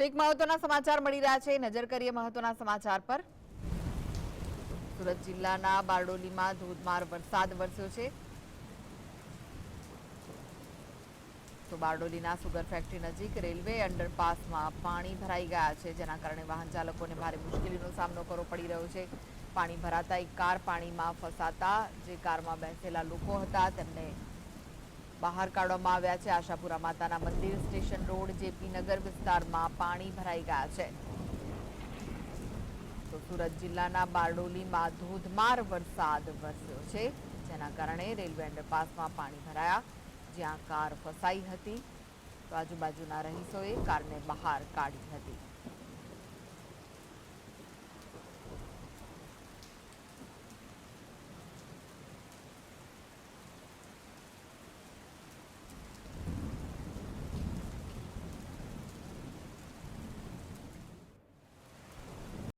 તો એક મહત્વના સમાચાર મળી રહ્યા છે. નજર કરીએ મહત્વના સમાચાર પર. સુરત જિલ્લાના બારડોલીમાં ધોધમાર વરસાદ વરસ્યો છે. તો બારડોલીના સુગર ફેક્ટરી નજીક રેલવે અંડરપાસમાં પાણી ભરાઈ ગયા છે. જેના કારણે વાહન ચાલકોને ભારે મુશ્કેલીનો સામનો કરવો પડી રહ્યો છે. પાણી ભરાતા એક કાર પાણીમાં ફસાતા, જે કારમાં બેસેલા લોકો હતા, તેમને બહાર કાઢવામાં આવ્યા છે. આશાપુરા માતાના મંદિર સ્ટેશન રોડ જેપી નગર વિસ્તારમાં પાણી ભરાઈ ગયા છે. તો સુરત જિલ્લાના બારડોલીમાં ધોધમાર વરસાદ વરસ્યો છે. જેના કારણે રેલવે અંડરપાસમાં પાણી ભરાયા. જ્યાં કાર ફસાઈ હતી. તો આજુબાજુના રહીશોએ કારને બહાર કાઢી હતી.